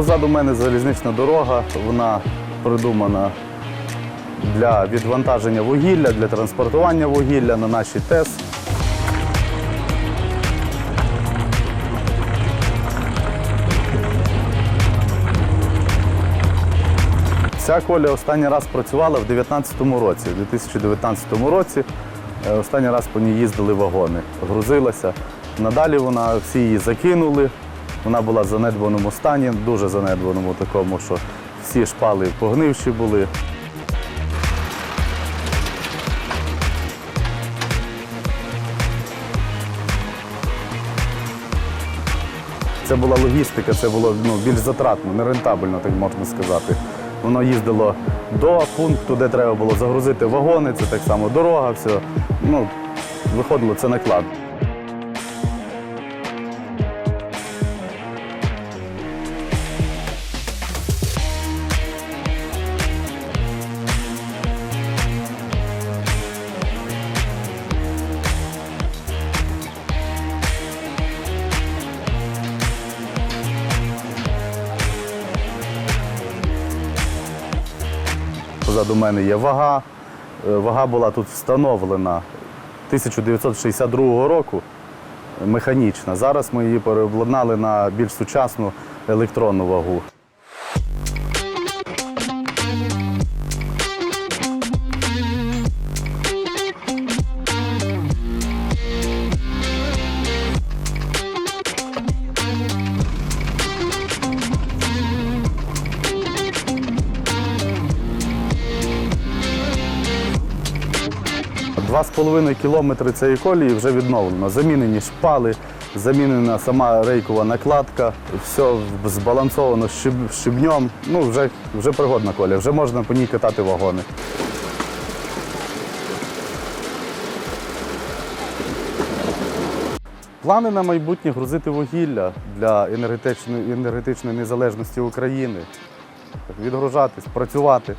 Позаду мене залізнична дорога, вона придумана для відвантаження вугілля, для транспортування вугілля на наші ТЕС. Ця коля останній раз працювала в 2019 році. У 2019 році е, останній раз по ній їздили вагони, грузилася. Надалі вона всі її закинули. Вона була в занедбаному стані, дуже занедбаному такому, що всі шпали погнивші були. Це була логістика, це було ну, більш затратно, нерентабельно, так можна сказати. Воно їздило до пункту, де треба було загрузити вагони, це так само дорога, все. Ну, виходило це наклад. Позаду мене є вага. Е, Вага була тут встановлена 1962 року, механічна. Зараз ми її переобладнали на більш сучасну електронну вагу. Два з половиною кілометри цієї колії вже відновлено. Замінені шпали, замінена сама рейкова накладка, все збалансовано щеб- щебнем. Ну, вже, вже пригодна колія, вже можна по ній катати вагони. Плани на майбутнє грузити вугілля для енергетичної, енергетичної незалежності України. Відгружатись, працювати.